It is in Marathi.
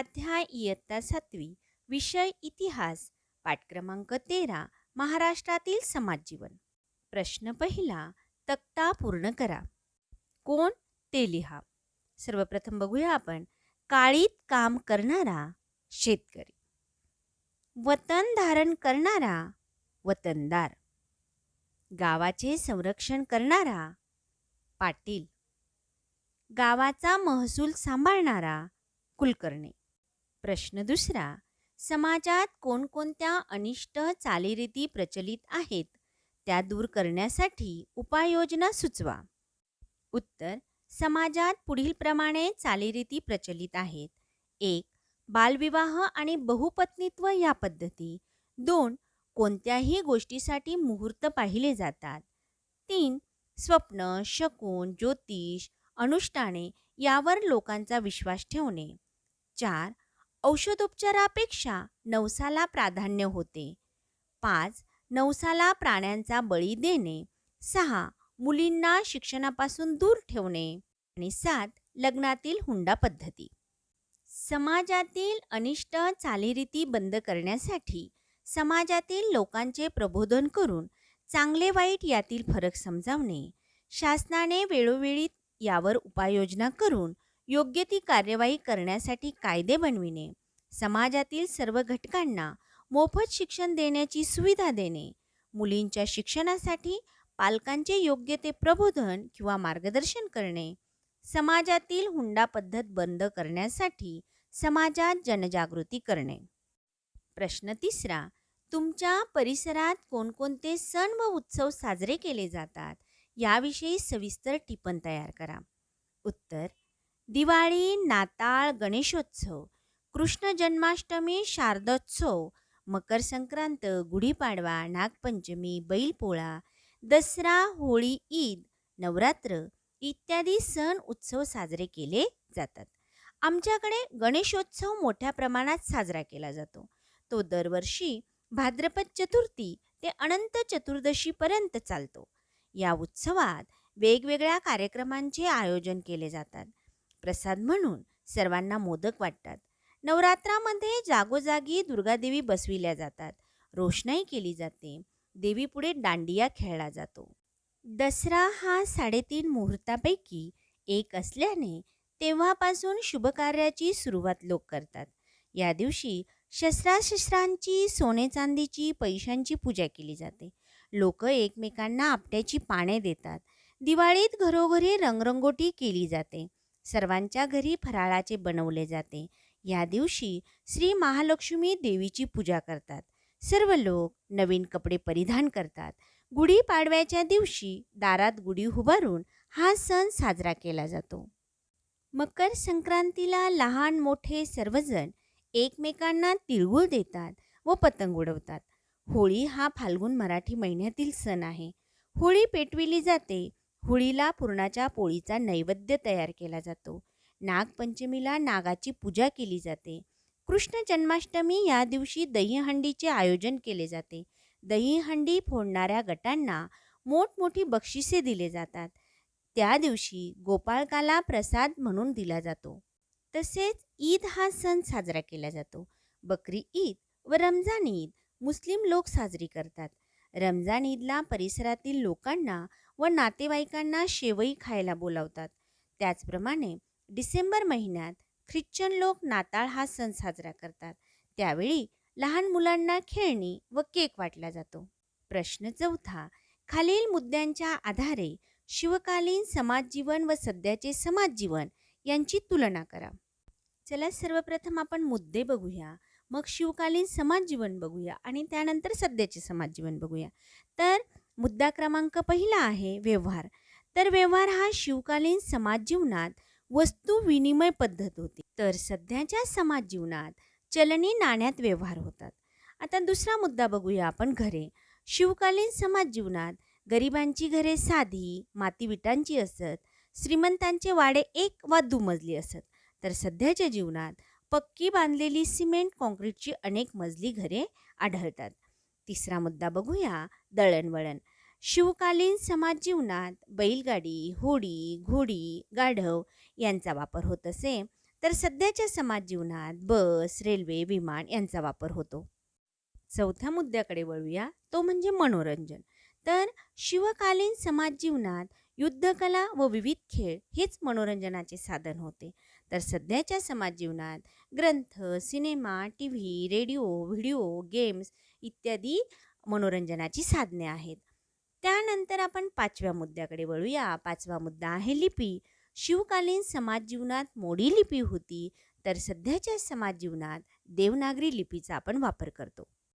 स्वाध्याय इयत्ता सातवी विषय इतिहास पाठ क्रमांक तेरा महाराष्ट्रातील समाजजीवन. प्रश्न पहिला तक्ता पूर्ण करा. कोण? ते लिहा सर्वप्रथम बघूया आपण काळीत काम करणारा शेतकरी. वतन धारण करणारा वतनदार. गावाचे संरक्षण करणारा पाटील. गावाचा महसूल सांभाळणारा कुलकर्णी. प्रश्न दुसरा समाजात कोणकोणत्या अनिष्ट चालीरीती प्रचलित आहेत? त्या दूर करण्यासाठी उपाययोजना सुचवा. उत्तर समाजात पुढीलप्रमाणे चालीरीती प्रचलित आहेत. एक बालविवाह आणि बहुपत्नीत्व या पद्धती. दोन कोणत्याही गोष्टीसाठी मुहूर्त पाहिले जातात. तीन स्वप्न शकुन ज्योतिष अनुष्ठाने यावर लोकांचा विश्वास ठेवणे. चार औषधोपचारापेक्षा नवसाला प्राधान्य होते. पाच नवसाला प्राण्यांचा बळी देणे. सहा मुलींना शिक्षणापासून दूर ठेवणे. आणि सात लग्नातील हुंडा पद्धती. समाजातील अनिष्ट चालीरीती बंद करण्यासाठी समाजातील लोकांचे प्रबोधन करून चांगले वाईट यातील फरक समजावणे. शासनाने वेळोवेळी यावर उपाययोजना करून योग्य ती कार्यवाही करण्यासाठी कायदे बनविणे. समाजातील सर्व घटकांना मोफत शिक्षण देण्याची सुविधा देणे. मुलींच्या शिक्षणासाठी पालकांचे योग्य ते प्रबोधन किंवा मार्गदर्शन करणे. समाजातील हुंडा पद्धत बंद करण्यासाठी समाजात जनजागृती करणे. प्रश्न तिसरा तुमच्या परिसरात कोणकोणते सण व उत्सव साजरे केले जातात? याविषयी सविस्तर टिपण तयार करा. उत्तर दिवाळी नाताळ गणेशोत्सव कृष्ण जन्माष्टमी शारदोत्सव मकर संक्रांत गुढीपाडवा नागपंचमी बैलपोळा दसरा होळी ईद नवरात्र इत्यादी सण उत्सव साजरे केले जातात. आमच्याकडे गणेशोत्सव मोठ्या प्रमाणात साजरा केला जातो. तो दरवर्षी भाद्रपद चतुर्थी ते अनंत चतुर्दशीपर्यंत चालतो. या उत्सवात वेगवेगळ्या कार्यक्रमांचे आयोजन केले जातात. प्रसाद म्हणून सर्वांना मोदक वाटतात. नवरात्रामध्ये जागोजागी दुर्गादेवी बसविल्या जातात. रोषणाई केली जाते. देवीपुढे दांडिया खेळला जातो. दसरा हा साडेतीन मुहूर्तापैकी एक असल्याने तेव्हापासून शुभकार्याची सुरुवात लोक करतात. या दिवशी शस्त्राशस्त्रांची सोने चांदीची पैशांची पूजा केली जाते. लोक एकमेकांना आपट्याची पाने देतात. दिवाळीत घरोघरी रंगरंगोटी केली जाते. सर्वांच्या घरी फराळाचे बनवले जाते. या दिवशी श्री महालक्ष्मी देवीची पूजा करतात. सर्व लोक नवीन कपडे परिधान करतात. गुढीपाडव्याच्या दिवशी दारात गुढी उभारून हा सण साजरा केला जातो. मकर संक्रांतीला लहान मोठे सर्वजण एकमेकांना तिळगुळ देतात व पतंग उडवतात. होळी हा फाल्गुन मराठी महिन्यातील सण आहे. होळी पेटविली जाते होळीला पुरणाच्या पोळीचा नैवेद्य तयार केला जातो. नागपंचमीला नागाची पूजा केली जाते. कृष्ण जन्माष्टमी या दिवशी दहीहंडीचे आयोजन केले जाते. दहीहंडी फोडणाऱ्या गटांना मोठमोठी बक्षिसे दिले जातात. त्या दिवशी गोपाळकाला प्रसाद म्हणून दिला जातो. तसेच ईद हा सण साजरा केला जातो. बकरी ईद व रमजान ईद मुस्लिम लोक साजरी करतात. रमजान ईदला परिसरातील लोकांना व नातेवाईकांना शेवई खायला बोलावतात. त्याचप्रमाणे डिसेंबर महिन्यात ख्रिश्चन लोक नाताळ हा सण साजरा करतात. त्यावेळी लहान मुलांना खेळणी व केक वाटला जातो. प्रश्न चौथा खालील मुद्द्यांच्या आधारे शिवकालीन समाजजीवन व सध्याचे समाजजीवन यांची तुलना करा. चला सर्वप्रथम आपण मुद्दे बघूया. मग शिवकालीन समाजजीवन बघूया आणि त्यानंतर सध्याचे समाजजीवन बघूया. तर मुद्दा क्रमांक पहिला आहे व्यवहार. तर व्यवहार हा शिवकालीन समाज जीवनात वस्तू विनिमय पद्धत होती. तर सध्याच्या समाज जीवनात चलनी नाण्यात व्यवहार होतात. आता दुसरा मुद्दा बघूया आपण घरे. शिवकालीन समाज जीवनात गरिबांची घरे साधी मातीविटांची असत श्रीमंतांचे वाडे एक वा दुमजली असत. तर सध्याच्या जीवनात पक्की बांधलेली सिमेंट कॉन्क्रीटची अनेक मजली घरे आढळतात. तिसरा मुद्दा बघूया दळणवळण. शिवकालीन समाज जीवनात बैलगाडी होडी घोडी गाढव यांचा वापर होत असे. तर सध्याच्या समाज जीवनात बस रेल्वे विमान यांचा वापर होतो. चौथ्या मुद्द्याकडे वळूया. तो म्हणजे मनोरंजन. तर शिवकालीन समाज जीवनात युद्धकला व विविध खेळ हेच मनोरंजनाचे साधन होते. तर सध्याच्या समाज जीवनात ग्रंथ cinema T V radio video games इत्यादी मनोरंजनाची साधने आहेत. त्यानंतर आपण पाचव्या मुद्द्याकडे वळूया. पाचवा मुद्दा आहे लिपी. शिवकालीन समाज जीवनात मोडी लिपी होती तर सध्याच्या समाज जीवनात देवनागरी लिपीचा आपण वापर करतो.